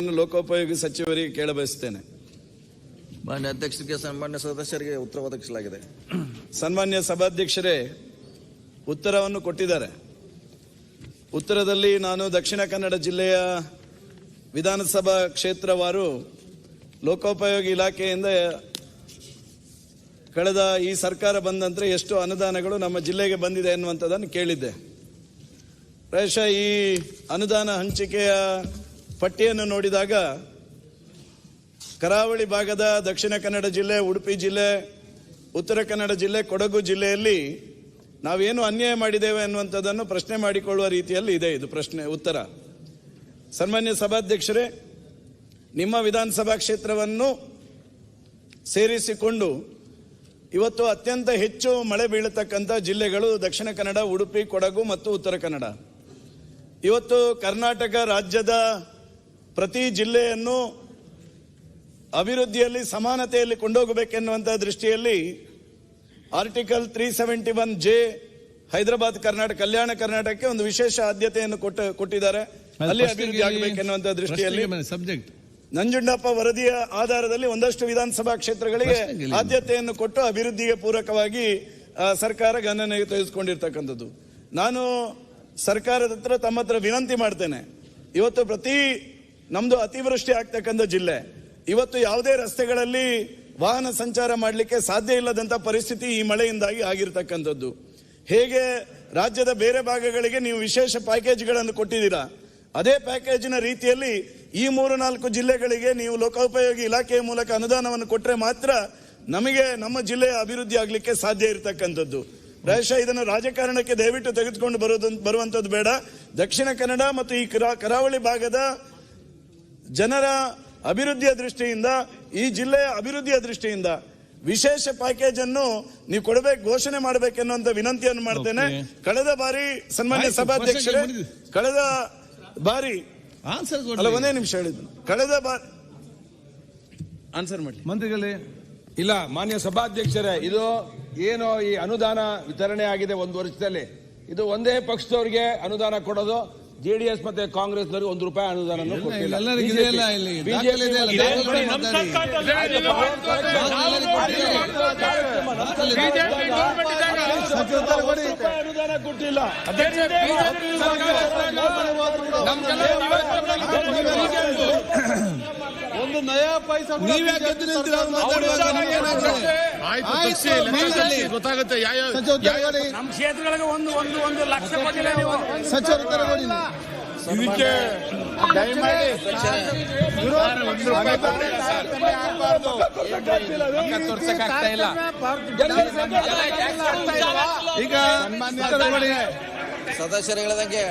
ಲೋಕೋಪಯೋಗಿ ಸಚಿವರಿಗೆ ಕೇಳಬಯಸ್ತೇನೆ ಮಾನ್ಯ ಅಧ್ಯಕ್ಷರಿಗೆ ಸನ್ಮಾನ್ಯ ಸದಸ್ಯರಿಗೆ ಉತ್ತರ ಒದಗಿಸಲಾಗಿದೆ. ಸನ್ಮಾನ್ಯ ಸಭಾಧ್ಯಕ್ಷರೇ ಉತ್ತರವನ್ನು ಕೊಟ್ಟಿದ್ದಾರೆ. ಉತ್ತರದಲ್ಲಿ ನಾನು ದಕ್ಷಿಣ ಕನ್ನಡ ಜಿಲ್ಲೆಯ ವಿಧಾನಸಭಾ ಕ್ಷೇತ್ರವಾರು ಲೋಕೋಪಯೋಗಿ ಇಲಾಖೆಯಿಂದ ಕಳೆದ ಈ ಸರ್ಕಾರ ಬಂದಂತೆ ನಂತರ ಎಷ್ಟು ಅನುದಾನಗಳು ನಮ್ಮ ಜಿಲ್ಲೆಗೆ ಬಂದಿದೆ ಎನ್ನುವಂಥದ್ದನ್ನು ಕೇಳಿದ್ದೆ. ಪ್ರಾಯಶಃ ಈ ಅನುದಾನ ಹಂಚಿಕೆಯ ಪಟ್ಟಿಯನ್ನು ನೋಡಿದಾಗ ಕರಾವಳಿ ಭಾಗದ ದಕ್ಷಿಣ ಕನ್ನಡ ಜಿಲ್ಲೆ, ಉಡುಪಿ ಜಿಲ್ಲೆ, ಉತ್ತರ ಕನ್ನಡ ಜಿಲ್ಲೆ, ಕೊಡಗು ಜಿಲ್ಲೆಯಲ್ಲಿ ನಾವೇನು ಅನ್ಯಾಯ ಮಾಡಿದ್ದೇವೆ ಅನ್ನುವಂಥದ್ದನ್ನು ಪ್ರಶ್ನೆ ಮಾಡಿಕೊಳ್ಳುವ ರೀತಿಯಲ್ಲಿ ಇದೆ ಇದು ಪ್ರಶ್ನೆ, ಉತ್ತರ. ಸನ್ಮಾನ್ಯ ಸಭಾಧ್ಯಕ್ಷರೇ, ನಿಮ್ಮ ವಿಧಾನಸಭಾ ಕ್ಷೇತ್ರವನ್ನು ಸೇರಿಸಿಕೊಂಡು ಇವತ್ತು ಅತ್ಯಂತ ಹೆಚ್ಚು ಮಳೆ ಬೀಳತಕ್ಕಂಥ ಜಿಲ್ಲೆಗಳು ದಕ್ಷಿಣ ಕನ್ನಡ, ಉಡುಪಿ, ಕೊಡಗು ಮತ್ತು ಉತ್ತರ ಕನ್ನಡ. ಇವತ್ತು ಕರ್ನಾಟಕ ರಾಜ್ಯದ ಪ್ರತಿ ಜಿಲ್ಲೆಯನ್ನು ಅಭಿವೃದ್ಧಿಯಲ್ಲಿ ಸಮಾನತೆಯಲ್ಲಿ ಕೊಂಡೋಗಬೇಕೆನ್ನುವಂಥ ದೃಷ್ಟಿಯಲ್ಲಿ article three seventy one J Hyderabad Karnataka Kalyana ಕರ್ನಾಟಕಕ್ಕೆ ಒಂದು ವಿಶೇಷ ಆದ್ಯತೆಯನ್ನು ಕೊಟ್ಟ ಕೊಟ್ಟಿದ್ದಾರೆ. ಅಲ್ಲಿ ಅಭಿವೃದ್ಧಿ ಆಗಬೇಕೆನ್ನುವಂಥ ದೃಷ್ಟಿಯಲ್ಲಿ ಸಬ್ಜೆಕ್ಟ್ ನಂಜುಂಡಪ್ಪ ವರದಿಯ ಆಧಾರದಲ್ಲಿ ಒಂದಷ್ಟು ವಿಧಾನಸಭಾ ಕ್ಷೇತ್ರಗಳಿಗೆ ಆದ್ಯತೆಯನ್ನು ಕೊಟ್ಟು ಅಭಿವೃದ್ಧಿಗೆ ಪೂರಕವಾಗಿ ಸರ್ಕಾರ ಗಣನೆಗೆ ತೆಗೆದುಕೊಂಡಿರ್ತಕ್ಕಂಥದ್ದು. ನಾನು ಸರ್ಕಾರದ ಹತ್ರ ತಮ್ಮ ಹತ್ರ ವಿನಂತಿ ಮಾಡ್ತೇನೆ. ಇವತ್ತು ಪ್ರತಿ ನಮ್ದು ಅತಿವೃಷ್ಟಿ ಆಗ್ತಕ್ಕಂಥ ಜಿಲ್ಲೆ. ಇವತ್ತು ಯಾವುದೇ ರಸ್ತೆಗಳಲ್ಲಿ ವಾಹನ ಸಂಚಾರ ಮಾಡಲಿಕ್ಕೆ ಸಾಧ್ಯ ಇಲ್ಲದಂಥ ಪರಿಸ್ಥಿತಿ ಈ ಮಳೆಯಿಂದಾಗಿ ಆಗಿರ್ತಕ್ಕಂಥದ್ದು. ಹೇಗೆ ರಾಜ್ಯದ ಬೇರೆ ಭಾಗಗಳಿಗೆ ನೀವು ವಿಶೇಷ ಪ್ಯಾಕೇಜ್ಗಳನ್ನು ಕೊಟ್ಟಿದ್ದೀರಾ? ಅದೇ ಪ್ಯಾಕೇಜಿನ ರೀತಿಯಲ್ಲಿ ಈ ಮೂರು ನಾಲ್ಕು ಜಿಲ್ಲೆಗಳಿಗೆ ನೀವು ಲೋಕೋಪಯೋಗಿ ಇಲಾಖೆಯ ಮೂಲಕ ಅನುದಾನವನ್ನು ಕೊಟ್ಟರೆ ಮಾತ್ರ ನಮಗೆ ನಮ್ಮ ಜಿಲ್ಲೆಯ ಅಭಿವೃದ್ಧಿ ಆಗಲಿಕ್ಕೆ ಸಾಧ್ಯ ಇರತಕ್ಕಂಥದ್ದು. ಪ್ರಾಯಶಃ ಇದನ್ನು ರಾಜಕಾರಣಕ್ಕೆ ದಯವಿಟ್ಟು ತೆಗೆದುಕೊಂಡು ಬರೋದು ಬರುವಂಥದ್ದು ಬೇಡ. ದಕ್ಷಿಣ ಕನ್ನಡ ಮತ್ತು ಈ ಕರಾ- ಕರಾವಳಿ ಭಾಗದ ಜನರ ಅಭಿವೃದ್ಧಿಯ ದೃಷ್ಟಿಯಿಂದ ಈ ಜಿಲ್ಲೆಯ ಅಭಿವೃದ್ಧಿಯ ದೃಷ್ಟಿಯಿಂದ ವಿಶೇಷ ಪ್ಯಾಕೇಜ್ ಅನ್ನು ನೀವು ಕೊಡಬೇಕು ಘೋಷಣೆ ಮಾಡಬೇಕೆನ್ನುವಂತ ವಿನಂತಿಯನ್ನು ಮಾಡ್ತೇನೆ. ಕಳೆದ ಬಾರಿ ಸನ್ಮಾನ್ಯ ಸಭಾಧ್ಯಕ್ಷರೇ ಕಳೆದ ಬಾರಿ ಆನ್ಸರ್ ಅಲ್ಲ ಒಂದೇ ನಿಮಿಷ ಹೇಳಿದ್ದು. ಕಳೆದ ಬಾರಿ ಆನ್ಸರ್ ಮಾಡಿ ಮಂತ್ರಿಗಳೇ ಇಲ್ಲ ಮಾನ್ಯ ಸಭಾಧ್ಯಕ್ಷರೇ ಇದು ಏನು ಈ ಅನುದಾನ ವಿತರಣೆ ಆಗಿದೆ ಒಂದು ವರ್ಷದಲ್ಲಿ. ಇದು ಒಂದೇ ಪಕ್ಷದವರಿಗೆ ಅನುದಾನ ಕೊಡೋದು ಜೆಡಿಎಸ್ ಮತ್ತೆ ಕಾಂಗ್ರೆಸ್ನವರಿಗೆ ಒಂದು ರೂಪಾಯಿ ಅನುದಾನ ಕೊಟ್ಟಿಲ್ಲ. ಅನುದಾನ ಕೊಟ್ಟಿಲ್ಲ ಒಂದು ನಯಾ ಪೈಸ. ಗೊತ್ತಾಗುತ್ತೆ. ಯಾವ ಸಚಿವ ಉತ್ತರ ನಮ್ಮ ಕ್ಷೇತ್ರಗಳಿಗೆ ಒಂದು ಒಂದು ಒಂದು ಲಕ್ಷ ಸಚಿವ ಇದಕ್ಕೆ ದಯಮಾಡಿ ಈಗ ಸದಸ್ಯರು ಹೇಳಿದಂಗೆ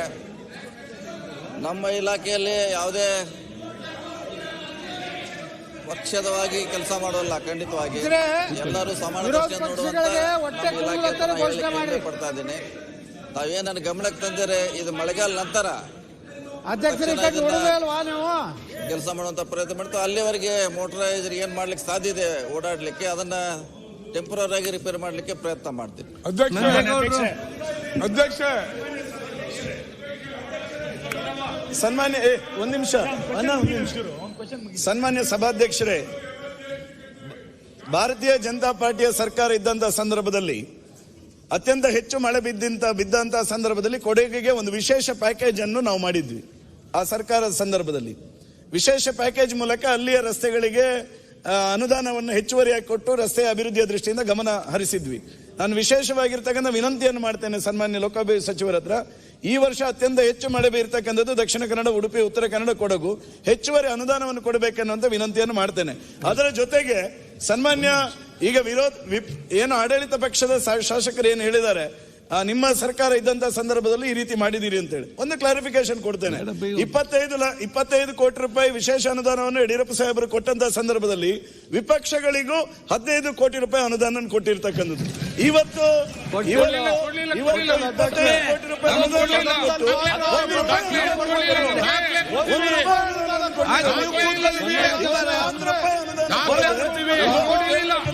ನಮ್ಮ ಇಲಾಖೆಯಲ್ಲಿ ಯಾವುದೇ ಪಕ್ಷದವಾಗಿ ಕೆಲಸ ಮಾಡೋಲ್ಲ ಖಂಡಿತವಾಗಿ. ಎಲ್ಲರೂ ಸಮಾನ ಪಡ್ತಾ ಇದ್ದೀನಿ. ತಾವೇನು ನನ್ನ ಗಮನಕ್ಕೆ ತಂದರೆ ಇದು ಮಳೆಗಾಲ ನಂತರ. ಕೆಲಸ ಮಾಡುವಂತ ಪ್ರಯತ್ನ ಮಾಡ್ತಾ ಅಲ್ಲಿವರೆಗೆ ಮೋಟರೈಸರ್ ಏನ್ ಮಾಡ್ಲಿಕ್ಕೆ ಸಾಧ್ಯ ಇದೆ ಓಡಾಡ್ಲಿಕ್ಕೆ ಅದನ್ನ ಟೆಂಪರರಿ ಆಗಿ ರಿಪೇರ್ ಮಾಡ್ಲಿಕ್ಕೆ ಪ್ರಯತ್ನ ಮಾಡ್ತೀನಿ ಅಧ್ಯಕ್ಷ. ಅಧ್ಯಕ್ಷ. ಸನ್ಮಾನ್ಯ ಏ, ಒಂದ್ ನಿಮಿಷ. ಅಣ್ಣ, ಒಂದ್ ನಿಮಿಷ. ಸನ್ಮಾನ್ಯ ಸಭಾಧ್ಯಕ್ಷರೇ, ಭಾರತೀಯ ಜನತಾ ಪಾರ್ಟಿಯ ಸರ್ಕಾರ ಇದ್ದಂತ ಸಂದರ್ಭದಲ್ಲಿ, ಅತ್ಯಂತ ಹೆಚ್ಚು ಮಳೆ ಬಿದ್ದಂತ ಬಿದ್ದಂತಹ ಸಂದರ್ಭದಲ್ಲಿ ಕೊಡಗಿಗೆ ಒಂದು ವಿಶೇಷ ಪ್ಯಾಕೇಜ್ ಅನ್ನು ನಾವು ಮಾಡಿದ್ವಿ ಆ ಸರ್ಕಾರದ ಸಂದರ್ಭದಲ್ಲಿ. ವಿಶೇಷ ಪ್ಯಾಕೇಜ್ ಮೂಲಕ ಅಲ್ಲಿಯ ರಸ್ತೆಗಳಿಗೆ ಅನುದಾನವನ್ನು ಹೆಚ್ಚುವರಿಯಾಗಿ ಕೊಟ್ಟು ರಸ್ತೆಯ ಅಭಿವೃದ್ಧಿಯ ದೃಷ್ಟಿಯಿಂದ ಗಮನ ಹರಿಸಿದ್ವಿ. ನಾನು ವಿಶೇಷವಾಗಿರ್ತಕ್ಕಂಥ ವಿನಂತಿಯನ್ನು ಮಾಡ್ತೇನೆ ಸನ್ಮಾನ್ಯ ಲೋಕಾಭಿ ಸಚಿವರ ಹತ್ರ. ಈ ವರ್ಷ ಅತ್ಯಂತ ಹೆಚ್ಚು ಮಳೆ ಬೀರ್ತಕ್ಕಂಥದ್ದು ದಕ್ಷಿಣ ಕನ್ನಡ, ಉಡುಪಿ, ಉತ್ತರ ಕನ್ನಡ, ಕೊಡಗು. ಹೆಚ್ಚುವರಿ ಅನುದಾನವನ್ನು ಕೊಡಬೇಕೆನ್ನುವಂಥ ವಿನಂತಿಯನ್ನು ಮಾಡ್ತೇನೆ. ಅದರ ಜೊತೆಗೆ ಸನ್ಮಾನ್ಯ ಈಗ ವಿರೋಧ ಏನು ಆಡಳಿತ ಪಕ್ಷದ ಶಾಸಕರು ಏನು ಹೇಳಿದ್ದಾರೆ ನಿಮ್ಮ ಸರ್ಕಾರ ಇದ್ದಂತ ಸಂದರ್ಭದಲ್ಲಿ ಈ ರೀತಿ ಮಾಡಿದಿರಿ ಅಂತೇಳಿ. ಒಂದು ಕ್ಲಾರಿಫಿಕೇಶನ್ ಕೊಡ್ತೇನೆ. ಇಪ್ಪತ್ತೈದು ಇಪ್ಪತ್ತೈದು ಕೋಟಿ ರೂಪಾಯಿ ವಿಶೇಷ ಅನುದಾನವನ್ನು ಯಡಿಯೂರಪ್ಪ ಸಾಹೇಬರು ಕೊಟ್ಟಂತ ಸಂದರ್ಭದಲ್ಲಿ ವಿಪಕ್ಷಗಳಿಗೂ ಹದಿನೈದು ಕೋಟಿ ರೂಪಾಯಿ ಅನುದಾನ ಕೊಟ್ಟಿರ್ತಕ್ಕಂಥದ್ದು. ಇವತ್ತು ಇವತ್ತು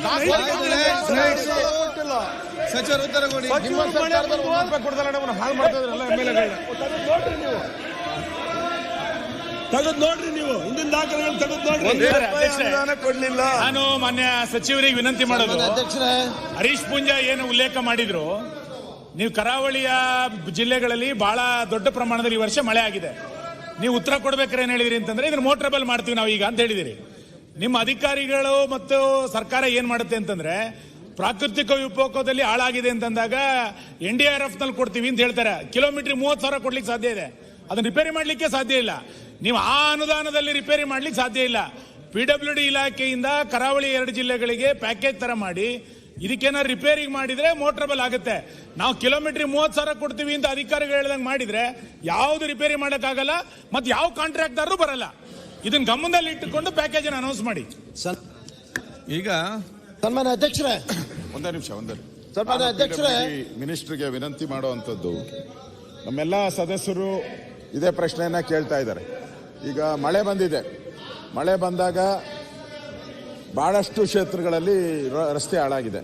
ಇವತ್ತು ಇಪ್ಪತ್ತೈದು ಕೋಟಿ ರೂಪಾಯಿ ಅನುದಾನವನ್ನು ಕೊಟ್ಟು ಒಂದು ರೂಪಾಯಿ ಒಂದು ರೂಪಾಯಿ ಅನುದಾನ ಕೊಟ್ಟಿಲ್ಲ. ಒಂದು ರೂಪಾಯಿ ಅನುದಾನ ಕೊಟ್ಟಿಲ್ಲ. ಸಚಿವ ಉತ್ತರ ಕೊಡಿ ನಿಮ್ಮ ಸರ್ಕಾರದಲ್ಲಿ ಒಂದು ರೂಪಾಯಿ ಕೊಡ್ತಾರೆ ನಮ್ಮನ್ನು ಹಾಳು ಮಾಡ್ತಾ ಇದ್ರಲ್ಲ ಎಂ ಎಲ್ ತೆಗೆದು ನೋಡ್ರಿ ನೀವು. ಹಿಂದಿನ ದಾಖಲೆಗಳು ತೆಗೆದು ನೋಡ್ರಿ. ಅನುದಾನ ಕೊಡ್ಲಿಲ್ಲ. ನಾನು ಮಾನ್ಯ ಸಚಿವರಿಗೆ ವಿನಂತಿ ಮಾಡೋದು. ಅಧ್ಯಕ್ಷರೇ. ಹರೀಶ್ ಪೂಂಜಾ ಏನು ಉಲ್ಲೇಖ ಮಾಡಿದ್ರು? ನೀವು ಕರಾವಳಿಯ ಜಿಲ್ಲೆಗಳಲ್ಲಿ ಬಹಳ ದೊಡ್ಡ ಪ್ರಮಾಣದಲ್ಲಿ ಈ ವರ್ಷ ಮಳೆ ಆಗಿದೆ. ನೀವು ಉತ್ತರ ಕೊಡ್ಬೇಕಾರೆ ಏನ್ ಹೇಳಿದಿರಿ ಅಂತಂದ್ರೆ ಇದನ್ನ ಮೋಟ್ರಬಲ್ ಮಾಡ್ತೀವಿ ನಾವು ಈಗ ಅಂತ ಹೇಳಿದಿರಿ. ನಿಮ್ಮ ಅಧಿಕಾರಿಗಳು ಮತ್ತು ಸರ್ಕಾರ ಏನ್ ಮಾಡುತ್ತೆ ಅಂತಂದ್ರೆ ಪ್ರಾಕೃತಿಕ ವಿಪೋಕದಲ್ಲಿ ಹಾಳಾಗಿದೆ ಅಂತಂದಾಗ ಎನ್ ಡಿ ಆರ್ ಎಫ್ನಲ್ಲಿ ಕೊಡ್ತೀವಿ ಅಂತ ಹೇಳ್ತಾರೆ. ಕಿಲೋಮೀಟರ್ ಮೂವತ್ತು ಸಾವಿರ ಕೊಡ್ಲಿಕ್ಕೆ ಸಾಧ್ಯ ಇದೆ. ಅದನ್ನ ರಿಪೇರಿ ಮಾಡ್ಲಿಕ್ಕೆ ಸಾಧ್ಯ ಇಲ್ಲ. ನೀವು ಆ ಅನುದಾನದಲ್ಲಿ ರಿಪೇರಿ ಮಾಡ್ಲಿಕ್ಕೆ ಸಾಧ್ಯ ಇಲ್ಲ. ಪಿ ಡಬ್ಲ್ಯೂ ಡಿ ಇಲಾಖೆಯಿಂದ ಕರಾವಳಿ ಎರಡು ಜಿಲ್ಲೆಗಳಿಗೆ ಪ್ಯಾಕೇಜ್ ತರ ಮಾಡಿ, ಇದಕ್ಕೇನಾದ್ರು ರಿಪೇರಿ ಮಾಡಿದ್ರೆ ಮೋಟ್ರಬಲ್ ಆಗುತ್ತೆ. ನಾವು ಕಿಲೋಮೀಟರ್ ಮೂವತ್ತು ಸಾವಿರ ಕೊಡ್ತೀವಿ ಅಂತ ಅಧಿಕಾರಿಗಳು ಹೇಳ್ದಂಗೆ ಮಾಡಿದ್ರೆ, ಯಾವ್ದು ರಿಪೇರಿ ಮಾಡೋಕ್ಕಾಗಲ್ಲ ಮತ್ತೆ ಯಾವ ಕಾಂಟ್ರಾಕ್ಟರ್ ಬರಲ್ಲ. ಇದನ್ನ ಗಮನದಲ್ಲಿ ಇಟ್ಟುಕೊಂಡು ಪ್ಯಾಕೇಜ್ ಅನೌನ್ಸ್ ಮಾಡಿ. ಈಗ ಸನ್ಮಾನ್ಯ ಅಧ್ಯಕ್ಷರೇ. ಒಂದೇ ನಿಮಿಷ ಒಂದೇ ಸನ್ಮಾನ್ಯ ಅಧ್ಯಕ್ಷರೇ. ಮಿನಿಸ್ಟರ್ಗೆ ವಿನಂತಿ ಮಾಡುವಂಥದ್ದು. ನಮ್ಮೆಲ್ಲ ಸದಸ್ಯರು ಇದೇ ಪ್ರಶ್ನೆಯನ್ನ ಕೇಳ್ತಾ ಇದ್ದಾರೆ. ಈಗ ಮಳೆ ಬಂದಿದೆ. ಮಳೆ ಬಂದಾಗ ಬಹಳಷ್ಟು ಕ್ಷೇತ್ರಗಳಲ್ಲಿ ರ- ರಸ್ತೆ ಹಾಳಾಗಿದೆ.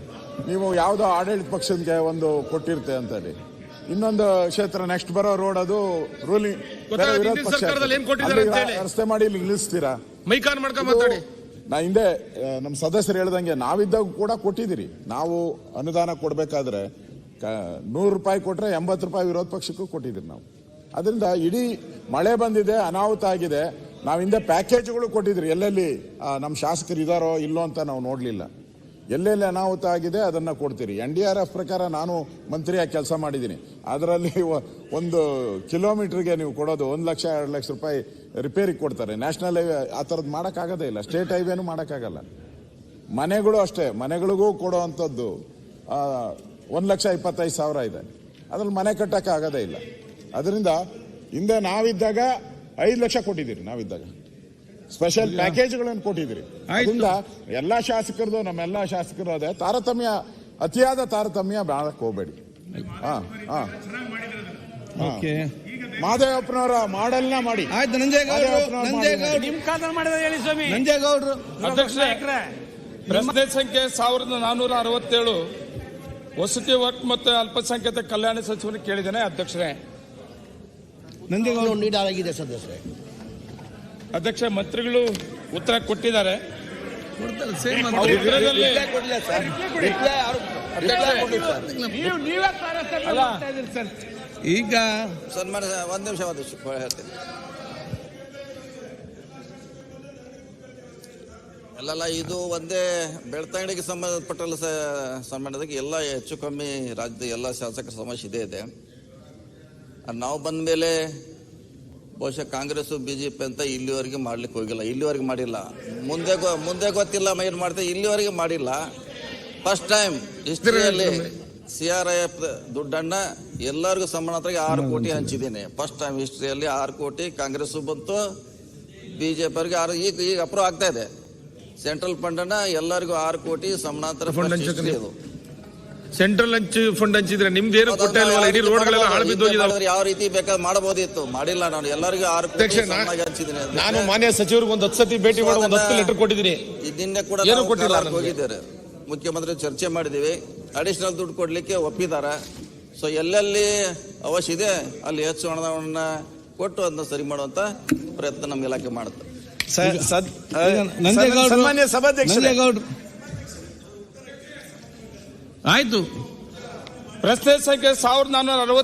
ನೀವು ಯಾವುದೋ ಆಡಳಿತ ಪಕ್ಷಕ್ಕೆ ಒಂದು ಕೊಟ್ಟಿರ್ತೆ ಅಂತೇಳಿ ಇನ್ನೊಂದು ಕ್ಷೇತ್ರ ನೆಕ್ಸ್ಟ್ ಬರೋ ರೋಡ್ ಅದು ರೂಲಿಂಗ್ ಸರ್ಕಾರದಲ್ಲಿ ಏನ್ ಕೊಟ್ಟಿದ್ದಾರೆ ಅಂತ ಹೇಳಿ. ರಸ್ತೆ ಮಾಡಿ ಇಲ್ಲಿ ನಿಲ್ಲಿಸ್ತೀರಾ? ಮೈಕಾನ್ ಮಾಡ್ಕೊಂಡು ಮಾತಾಡಿ. ನಾ ಹಿಂದೆ ನಮ್ಮ ಸದಸ್ಯರು ಹೇಳ್ದಂಗೆ ನಾವಿದ್ದಾಗ ಕೂಡ ಕೊಟ್ಟಿದ್ದೀರಿ. ನಾವು ಅನುದಾನ ಕೊಡಬೇಕಾದ್ರೆ ನೂರು ರೂಪಾಯಿ ಕೊಟ್ರೆ ಎಂಬತ್ತು ರೂಪಾಯಿ ವಿರೋಧ ಪಕ್ಷಕ್ಕೂ ಕೊಟ್ಟಿದ್ದೀರಿ ನಾವು. ಅದರಿಂದ ಇಡೀ ಮಳೆ ಬಂದಿದೆ ಅನಾಹುತ ಆಗಿದೆ. ನಾವು ಹಿಂದೆ ಪ್ಯಾಕೇಜ್ಗಳು ಕೊಟ್ಟಿದ್ರಿ ಎಲ್ಲೆಲ್ಲಿ ನಮ್ಮ ಶಾಸಕರು ಇದಾರೋ ಇಲ್ಲೋ ಅಂತ ನಾವು ನೋಡಲಿಲ್ಲ. ಎಲ್ಲೆಲ್ಲಿ ಅನಾಹುತ ಆಗಿದೆ ಅದನ್ನ ಕೊಡ್ತೀರಿ. ಎನ್ ಡಿ ಆರ್ ಎಫ್ ಪ್ರಕಾರ ನಾನು ಮಂತ್ರಿಯಾಗಿ ಕೆಲಸ ಮಾಡಿದ್ದೀನಿ. ಅದರಲ್ಲಿ ಒಂದು ಕಿಲೋಮೀಟರ್ಗೆ ನೀವು ಕೊಡೋದು ಒಂದು ಲಕ್ಷ, ಎರಡು ಲಕ್ಷ ರೂಪಾಯಿ ರಿಪೇರಿಗೆ ಕೊಡ್ತಾರೆ. ನ್ಯಾಷನಲ್ ಹೈವೇ ಆ ಥರದ್ದು ಮಾಡೋಕ್ಕಾಗೋದೇ ಇಲ್ಲ. ಸ್ಟೇಟ್ ಹೈವೇನು ಮಾಡೋಕ್ಕಾಗಲ್ಲ. ಮನೆಗಳು ಅಷ್ಟೇ. ಮನೆಗಳಿಗೂ ಕೊಡುವಂಥದ್ದು ಒಂದು ಲಕ್ಷ ಇಪ್ಪತ್ತೈದು ಸಾವಿರ ಇದೆ. ಅದ್ರಲ್ಲಿ ಮನೆ ಕಟ್ಟೋಕ್ಕಾಗೋದೇ ಇಲ್ಲ. ಅದರಿಂದ ಹಿಂದೆ ನಾವಿದ್ದಾಗ ಐದು ಲಕ್ಷ ಕೊಟ್ಟಿದ್ದೀರಿ ನಾವಿದ್ದಾಗ. ಸ್ಪೆಷಲ್ ಪ್ಯಾಕೇಜ್ಗಳನ್ನು ಕೊಟ್ಟಿದ್ರಿ ಅದರಿಂದ ಎಲ್ಲಾ ಶಾಸಕರದು ನಮ್ಮೆಲ್ಲಾ ಶಾಸಕರು ಅದೇ. ತಾರತಮ್ಯ ಅತಿಯಾದ ತಾರತಮ್ಯ ಮಾಡಕ್ ಹೋಗ್ಬೇಡಿ. ಹಾ ಹಾ. ಓಕೆ ಮಾದೇವಪ್ಪನವರ ಮಾಡೆಲ್ನ ಮಾಡಿ. ಆಯ್ತು ನಂಜೇಗೌಡರು ಹೇಳಿ ಸ್ವಾಮಿ. ನಂಜೇಗೌಡರು. ಪ್ರಶ್ನೆ ಸಂಖ್ಯೆ ಸಾವಿರದ ನಾನೂರ ಅರವತ್ತೇಳು. ವಸತಿ ವರ್ಕ್ ಮತ್ತು ಅಲ್ಪಸಂಖ್ಯಾತ ಕಲ್ಯಾಣ ಸಚಿವರು ಕೇಳಿದ್ದೇನೆ ಅಧ್ಯಕ್ಷರೇ. ನಂಜೇಗೌಡರು. ನೀಡಲಾಗಿದೆ ಸದಸ್ಯರೇ. ಅಧ್ಯಕ್ಷ ಮಂತ್ರಿಗಳು ಉತ್ತರ ಕೊಟ್ಟಿದ್ದಾರೆ. ಈಗ ಸನ್ಮಾನ ಒಂದ್ ನಿಮಿಷ ಒಂದು ಹೇಳ್ತೀನಿ. ಅಲ್ಲಲ್ಲ ಇದು ಒಂದೇ ಬೆಳ್ತಂಗಡಿಗೆ ಸಂಬಂಧಪಟ್ಟಲ್ಲ ಸಂಬಂಧದಾಗ ಎಲ್ಲ ಹೆಚ್ಚು ಕಮ್ಮಿ ರಾಜ್ಯದ ಎಲ್ಲ ಶಾಸಕರ ಸಮಸ್ಯೆ ಇದೆ ಇದೆ. ನಾವು ಬಂದ ಮೇಲೆ ಬಹುಶಃ ಕಾಂಗ್ರೆಸ್ ಬಿಜೆಪಿ ಅಂತ ಇಲ್ಲಿವರೆಗೆ ಮಾಡ್ಲಿಕ್ಕೆ ಹೋಗಿಲ್ಲ. ಇಲ್ಲಿವರೆಗೆ ಮಾಡಿಲ್ಲ. ಮುಂದೆ ಗೊ- ಮುಂದೆ ಗೊತ್ತಿಲ್ಲ ಏನ್ ಮಾಡ್ತೆ? ಇಲ್ಲಿವರೆಗೆ ಮಾಡಿಲ್ಲ. ಫಸ್ಟ್ ಟೈಮ್ ಹಿಸ್ಟ್ರಿಯಲ್ಲಿ ಸಿ ಆರ್ ಐ ಎಫ್ ದುಡ್ಡಣ್ಣ ಎಲ್ಲರಿಗೂ ಸಮಾನವಾಗಿ ಆರು ಕೋಟಿ ಹಂಚಿದ್ದೀನಿ. ಫಸ್ಟ್ ಟೈಮ್ ಹಿಸ್ಟ್ರಿಯಲ್ಲಿ ಆರು ಕೋಟಿ ಕಾಂಗ್ರೆಸ್ ಬಂತು ಬಿಜೆಪಿ ಅವರಿಗೆ ಆರು ಈಗ ಈಗ ಅಪ್ರೂವ್ ಆಗ್ತಾ ಇದೆ. ಸೆಂಟ್ರಲ್ ಫಂಡ್ ಅನ್ನ ಎಲ್ಲರಿಗೂ ಆರು ಕೋಟಿ ಸಮಾನಾಂತರ Fund ಸೆಂಟ್ರಲ್ ಹಂಚ್ ಫಂಡ್ ಹಂಚಿದ್ರೆ ನಿಮ್ದು ಏನು ಇಲ್ವಲ್ಲ? ಇಡೀ ರೋಡ್ಗಳೆಲ್ಲ ಹಾಳು ಬಿದ್ದೋಗಿದಾವೆ ಯಾವ ರೀತಿ ಬೇಕಾದ್ರೆ ಮಾಡಬಹುದಿತ್ತು. ಮಾಡಿಲ್ಲ ನಾನು. ಎಲ್ಲರಿಗೂ ಆರು ಅಧ್ಯಕ್ಷ. ನಾನು ಮಾನ್ಯ ಸಚಿವರಿಗೆ ಒಂದು ಹತ್ತು ಸತಿ ಭೇಟಿ ಮಾಡಿ ಒಂದು ಹತ್ತು ಲೆಟರ್ ಕೊಟ್ಟಿದ್ದೀನಿ. ನಿನ್ನೆ ಕೂಡ ಏನು ಕೊಟ್ಟಿಲ್ಲ. ಹೋಗಿದ್ದಾರೆ ಮುಖ್ಯಮಂತ್ರಿ ಚರ್ಚೆ ಮಾಡಿದೀವಿ ಅಡಿಷನಲ್ ದುಡ್ಡು ಕೊಡ್ಲಿಕ್ಕೆ ಒಪ್ಪಿದ್ದಾರೆ. ಸೊ ಎಲ್ಲೆಲ್ಲಿ ಅವಶ್ಯ ಇದೆ ಅಲ್ಲಿ ಹೆಚ್ಚು ಹಣವನ್ನ ಕೊಟ್ಟು ಅದನ್ನ ಸರಿ ಮಾಡುವಂತ ಪ್ರಯತ್ನ ನಮ್ಮ ಇಲಾಖೆ ಮಾಡುತ್ತೆ. ಸನ್ಮಾನ್ಯ ನಂಜೇಗೌಡರು ಆಯ್ತು. ರಸ್ತೆ ಸಂಖ್ಯೆ ಸಾವಿರದ ನಾನ್ನೂರ ಅರವತ್ತ